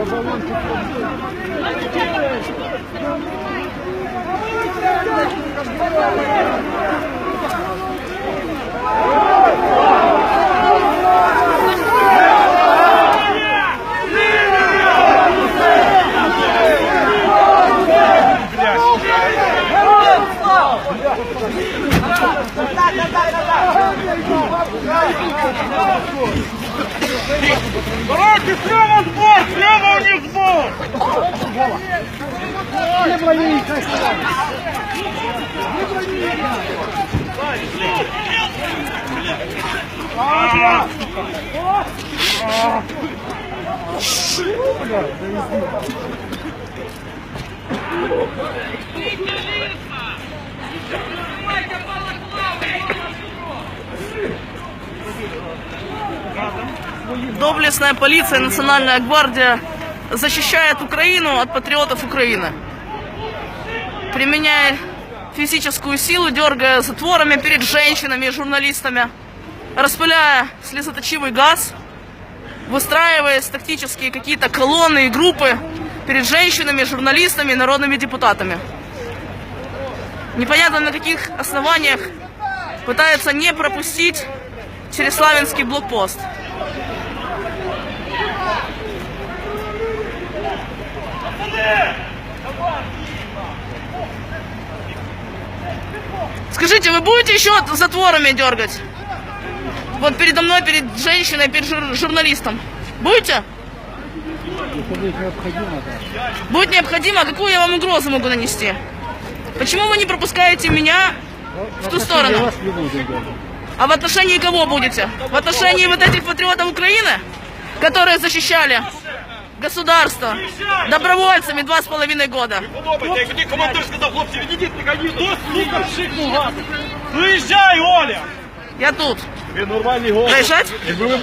O zaman tutuyorsun. Давайте слева сбор, слева у них сбор! Доблестная полиция, национальная гвардия защищает Украину от патриотов Украины. Применяя физическую силу, дергая затворами перед женщинами и журналистами, распыляя слезоточивый газ, выстраиваясь тактические какие-то колонны и группы перед женщинами, журналистами и народными депутатами. Непонятно на каких основаниях пытаются не пропустить через Славянский блокпост. Скажите, вы будете еще затворами дергать? Вот передо мной, перед женщиной, перед жур- журналистом. Будете? Будет необходимо, какую я вам угрозу могу нанести? Почему вы не пропускаете меня в ту сторону? А в отношении кого будете? В отношении вот этих патриотов Украины, которые защищали государство добровольцами два с половиной года? Подобайте, як тоді командир сказав, хлопці, відійдіть, не Хто, сука, пшикнув вас? Виїжджай, Оля! Я тут. Ви нормальний голос. Приезжать? Якби ви